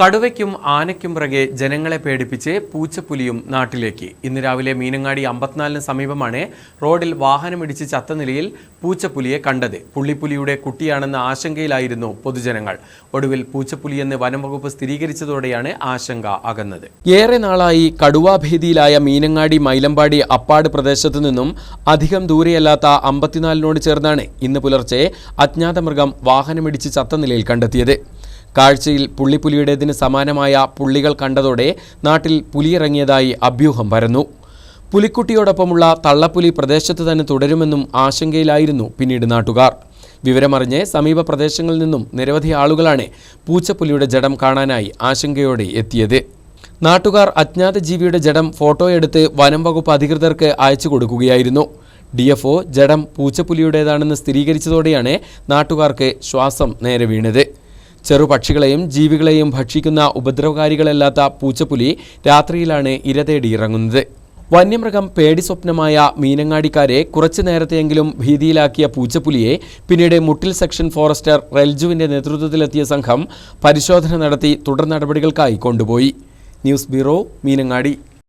കടുവയ്ക്കും ആനയ്ക്കും പിറകെ ജനങ്ങളെ പേടിപ്പിച്ച് പൂച്ചപ്പുലിയും നാട്ടിലേക്ക്. ഇന്ന് രാവിലെ മീനങ്ങാടി അമ്പത്തിനാലിന് സമീപമാണ് റോഡിൽ വാഹനമിടിച്ച് ചത്ത നിലയിൽ പൂച്ചപ്പുലിയെ കണ്ടത്. പുള്ളിപ്പുലിയുടെ കുട്ടിയാണെന്ന ആശങ്കയിലായിരുന്നു പൊതുജനങ്ങൾ. ഒടുവിൽ പൂച്ചപ്പുലിയെന്ന് വനംവകുപ്പ് സ്ഥിരീകരിച്ചതോടെയാണ് ആശങ്ക അകന്നത്. ഏറെ നാളായി കടുവാഭീതിയിലായ മീനങ്ങാടി മൈലമ്പാടി അപ്പാട് പ്രദേശത്തു നിന്നും അധികം ദൂരെയല്ലാത്ത അമ്പത്തിനാലിനോട് ചേർന്നാണ് ഇന്ന് പുലർച്ചെ അജ്ഞാത മൃഗം വാഹനമിടിച്ച് ചത്ത നിലയിൽ കണ്ടെത്തിയത്. കാഴ്ചയിൽ പുള്ളിപ്പുലിയുടേതിന് സമാനമായ പുള്ളികൾ കണ്ടതോടെ നാട്ടിൽ പുലിയിറങ്ങിയതായി അഭ്യൂഹം പരന്നു. പുലിക്കുട്ടിയോടൊപ്പമുള്ള തള്ളപ്പുലി പ്രദേശത്ത് തന്നെ തുടരുമെന്നും ആശങ്കയിലായിരുന്നു പിന്നീട് നാട്ടുകാർ. വിവരമറിഞ്ഞ് സമീപ പ്രദേശങ്ങളിൽ നിന്നും നിരവധി ആളുകളാണ് പൂച്ചപ്പുലിയുടെ ജഡം കാണാനായി ആശങ്കയോടെ എത്തിയത്. നാട്ടുകാർ അജ്ഞാത ജീവിയുടെ ജഡം ഫോട്ടോയെടുത്ത് വനം വകുപ്പ് അധികൃതർക്ക് അയച്ചു കൊടുക്കുകയായിരുന്നു. ഡി എഫ് ഒ ജഡം പൂച്ചപ്പുലിയുടേതാണെന്ന് സ്ഥിരീകരിച്ചതോടെയാണ് നാട്ടുകാർക്ക് ശ്വാസം നേരെ വീണത്. ചെറുപക്ഷികളെയും ജീവികളെയും ഭക്ഷിക്കുന്ന ഉപദ്രവകാരികളല്ലാത്ത പൂച്ചപ്പുലി രാത്രിയിലാണ് ഇരതേടി ഇറങ്ങുന്നത്. വന്യമൃഗം പേടി സ്വപ്നമായ മീനങ്ങാടിക്കാരെ കുറച്ചു നേരത്തെയെങ്കിലും ഭീതിയിലാക്കിയ പൂച്ചപ്പുലിയെ പിന്നീട് മുട്ടിൽ സെക്ഷൻ ഫോറസ്റ്റർ റെൽജുവിന്റെ നേതൃത്വത്തിലെത്തിയ സംഘം പരിശോധന നടത്തി തുടർ നടപടികൾക്കായി കൊണ്ടുപോയി. News bureau Meenangadi.